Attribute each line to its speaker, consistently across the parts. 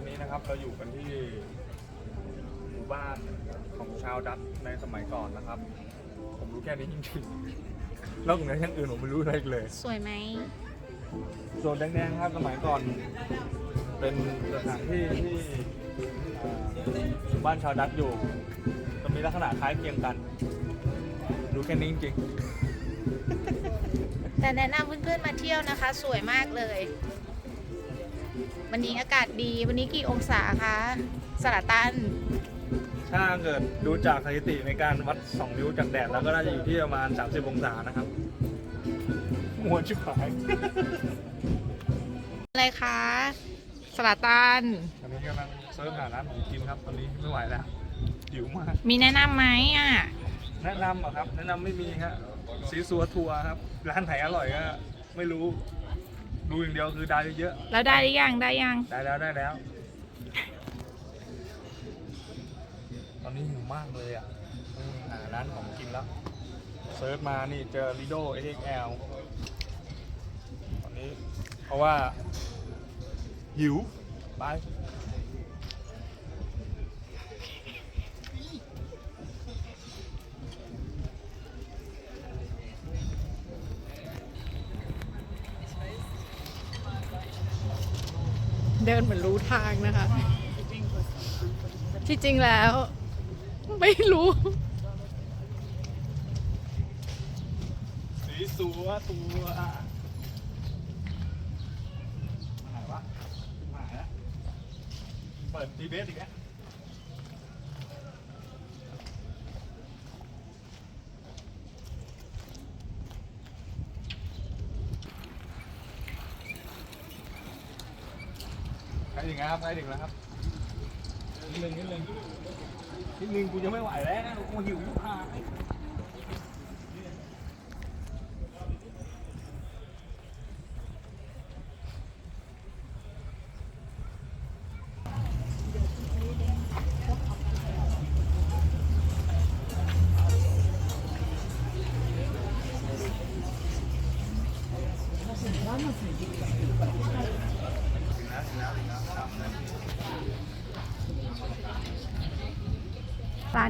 Speaker 1: อนนี้นะครับเราอยู่กันที่หมู่บ้านของชาวดัตในสมัยก่อนนะครับ ผมรู้แค่นี้จริงๆนอกจากอย่างอื่นผมไม่รู้อะไรเลย
Speaker 2: สวยไหม
Speaker 1: โซนแดงๆครับสมัยก่อน เป็นสถานที่ที่หมู่บ้านชาวดัตอยู่จะมีลักษณะคล้ายเคียงกัน รู้แค่นี้จริงๆ
Speaker 2: แต่แนะนำเพื่อนๆมาเที่ยวนะคะ สวยมากเลย วันนี้อากาศดีวันนี้กี่องศาคะสระตัน
Speaker 1: ๆถ้าเกิดดูจากสถิติในการวัด 2 นิ้วจากแดดแล้วก็น่าจะอยู่ที่ประมาณ 30 องศานะครับมวนชิบหาย
Speaker 2: อะไรคะสระตัน
Speaker 1: ตอนนี้กำลังเสิร์ชหาร้านของกินครับ ตอนนี้ไม่ไหวแล้วหิวมาก
Speaker 2: มีแนะนำไหมอะ
Speaker 1: แนะนำเหรอครับ แนะนำไม่มีครับซีซัวทัวร์ครับ ร้านไหนอร่อยก็ไม่รู้ ดูอย่างเดียวคือดาวเยอะ
Speaker 2: แล้วได้หรือยังได้ยัง
Speaker 1: ๆได้แล้วได้แล้ว ตอนนี้หิวมากเลยอะต้องหาร้านของกินแล้ว เซิร์ชมานี่เจอลิโด XL ตอนนี้ เพราะว่า หิว ไป
Speaker 2: เดินเหมือนรู้ทางนะคะ ที่จริงแล้ว ไม่รู้
Speaker 1: สีสัวตัวมาไหนวะมาไหนละเปิดทีเบสอีกแล้ว ล้ถึงแล้วครับใกล้ถึงแล้วครับนิดนึงนิดนึงนิดนึงกูจะไม่ไหวแล้วกูหิวยุบหาย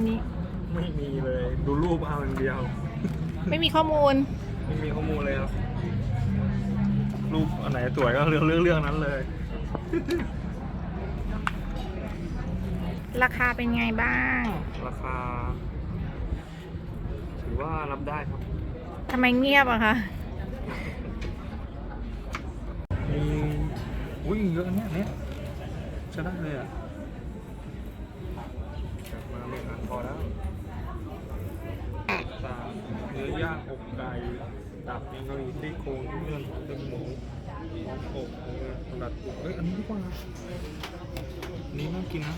Speaker 1: า
Speaker 2: นนี้
Speaker 1: ไม่มีเลยดูรูปเอาอย่างเดียว
Speaker 2: ไม่มีข้อมูล
Speaker 1: ไม่มีข้อมูลเลยครับ รูปอันไหนสวยก็เรื่องเรื่องเรื่องนั้นเลย
Speaker 2: ราคาเป็นไงบ้าง
Speaker 1: ราคา ถือว่ารับได้ครับ
Speaker 2: ทำไมเงียบอะคะ
Speaker 1: มีอุ้ยเยอะเนี่ยเนี่ยใช้ได้เลยอะกลับมาเลยอะพอแล้วสามเนื้อย่างอกไก่ตับยังกะหรี่ซี่โครงเนื้อเป็นหมูอกเนื้อสลัดอกเอ้ยอันนี้ดีกว่าอันนี้น่ากินนะ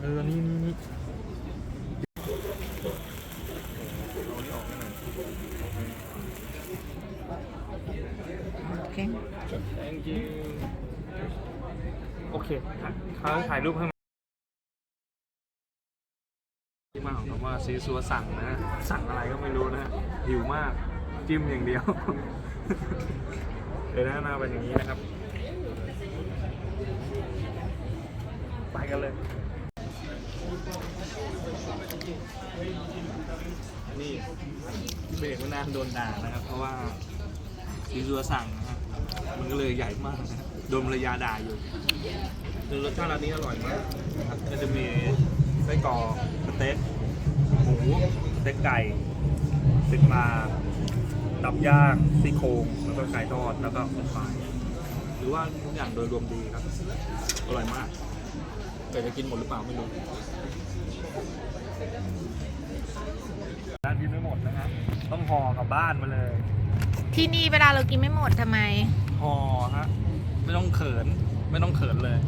Speaker 1: เออนี่นี่นี่
Speaker 2: โอเค
Speaker 1: thank you โอเคเขาถ่ายรูปให้ มาที่มาของคำว่าซีซัวสั่งนะสั่งอะไรก็ไม่รู้นะหิวมากจิ้มอย่างเดียวเดี๋ยวหน้าหน้าเป็นอย่างนี้นะครับ ไปกันเลยนี่เบรกไม่นานโดนด่านะครับ เพราะว่าซีซัวสั่งนะครับมันก็เลยใหญ่มากนะโดนภรรยาด่าอยู่คือรสชาติร้านนี้อร่อยมากนะครับก็จะมีไส้กรอกสเต็ก หมูสเต็กไก่สเต็กปลาตับย่างซี่โครงแล้วก็ไก่ทอดแล้วก็เป็นไฟรายหรือว่าทุกอย่างโดยรวมดีครับ อร่อยมาก แต่จะกินหมดหรือเปล่าไม่รู้ร้านกินไม่หมดนะครับต้องห่อกลับบ้านมาเลย
Speaker 2: ที่นี่เวลาเรากินไม่หมดทำไม
Speaker 1: ห่อฮะไม่ต้องเขินไม่ต้องเขินเลย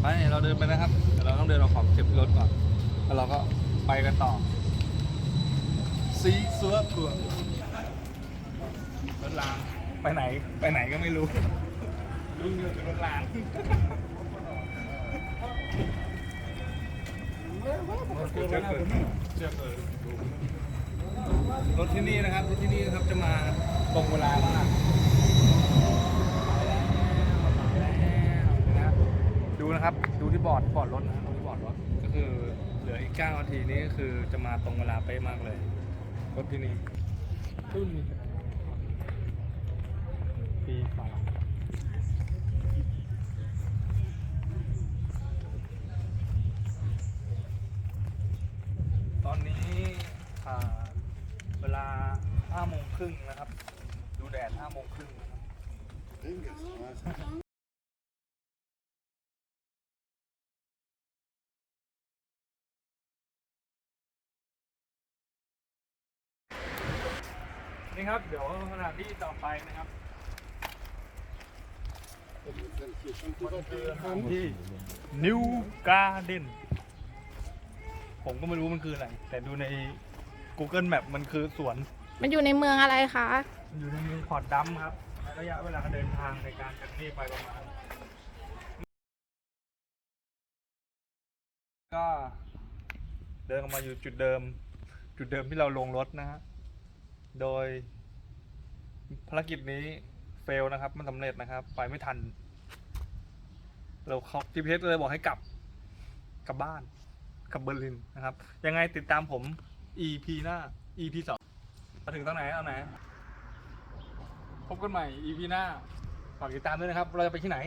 Speaker 1: ไปเราเดินไปนะครับแต่เราต้องเดินเอาของเก็บที่รถก่อนแล้วเราก็ ไปกันต่อซีเสือทัวร์รถรางไปไหนไปไหนก็ไม่รู้รุ่งเดียวจะรถรางรถที่นี่นะครับรถที่นี่นะครับจะมาตรงเวลามากนะนะครับ ดูที่บอร์ดบอร์ดรถนะดูที่บอร์ดรถก็คือ เหลืออีก 9 นาทีนี้ก็คือจะมาตรงเวลาเป๊ะมากเลยรถที่นี่รุ่นนี้ปีฝาตอนนี้อ่าเวลา5โมงครึ่งนะครับ ดูแดด5โมงครึ่งนะครับ นี่ครับ เดี๋ยวสถานที่ต่อไปนะครับมันคือสถานที่นิวการ์เดนผมก็ไม่รู้มันคืออะไร แต่ดูใน Google Map มันคือสวน
Speaker 2: มันอยู่ในเมืองอะไรคะ
Speaker 1: อยู่ในเมืองพอร์ตดัมครับระยะเวลาเดินทางในการจากนี่ไปประมาณก็เดินออกมาอยู่จุดเดิม จุดเดิมที่เราลงรถนะฮะ โดย ภารกิจนี้เฟลนะครับ มันสำเร็จนะครับ ไปไม่ทัน เราเขา GPS เลยบอกให้กลับ กลับบ้าน กลับเบอร์ลินนะครับ ยังไงติดตามผม EP หน้า EP สองมาถึงตอนไหนเอาไหน พบกันใหม่ EP หน้า ฝากติดตามด้วยนะครับ เราจะไปที่ไหน